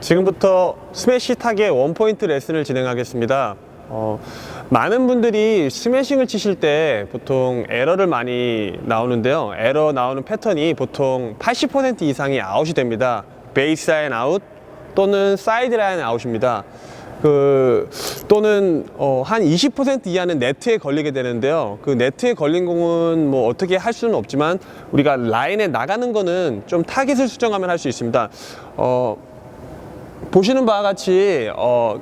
지금부터 스매시 타겟 원포인트 레슨을 진행하겠습니다. 어, 많은 분들이 스매싱을 치실 때 보통 에러를 많이 나오는데요. 에러 나오는 패턴이 보통 80% 이상이 아웃이 됩니다. 베이스 라인 아웃 또는 사이드 라인 아웃입니다. 그 또는 어, 한 20% 이하는 네트에 걸리게 되는데요. 그 네트에 걸린 공은 뭐 어떻게 할 수는 없지만 우리가 라인에 나가는 거는 좀 타겟을 수정하면 할 수 있습니다. 어, 보시는 바와 같이 어,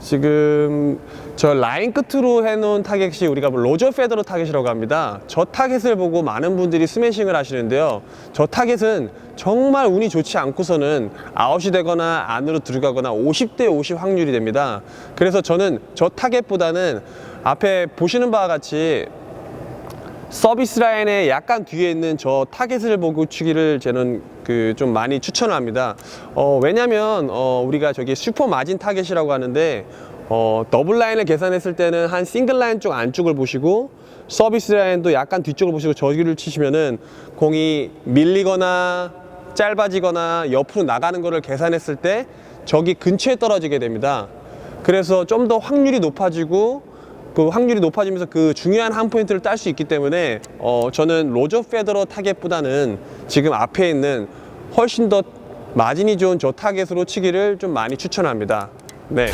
지금 저 라인 끝으로 해놓은 타겟이 우리가 뭐 로저 페더러 타겟이라고 합니다. 저 타겟을 보고 많은 분들이 스매싱을 하시는데요. 저 타겟은 정말 운이 좋지 않고서는 아웃이 되거나 안으로 들어가거나 50대 50 확률이 됩니다. 그래서 저는 저 타겟보다는 앞에 보시는 바와 같이 서비스 라인에 약간 뒤에 있는 저 타겟을 보고 치기를 저는 그 좀 많이 추천을 합니다. 어, 왜냐면 어, 우리가 저기 슈퍼 마진 타겟이라고 하는데 어, 더블 라인을 계산했을 때는 한 싱글 라인 쪽 안쪽을 보시고 서비스 라인도 약간 뒤쪽을 보시고 저기를 치시면은 공이 밀리거나 짧아지거나 옆으로 나가는 거를 계산했을 때 저기 근처에 떨어지게 됩니다. 그래서 좀 더 확률이 높아지고 그 확률이 높아지면서 그 중요한 한 포인트를 딸 수 있기 때문에 어 저는 로저 페더러 타겟보다는 지금 앞에 있는 훨씬 더 마진이 좋은 저 타겟으로 치기를 좀 많이 추천합니다. 네.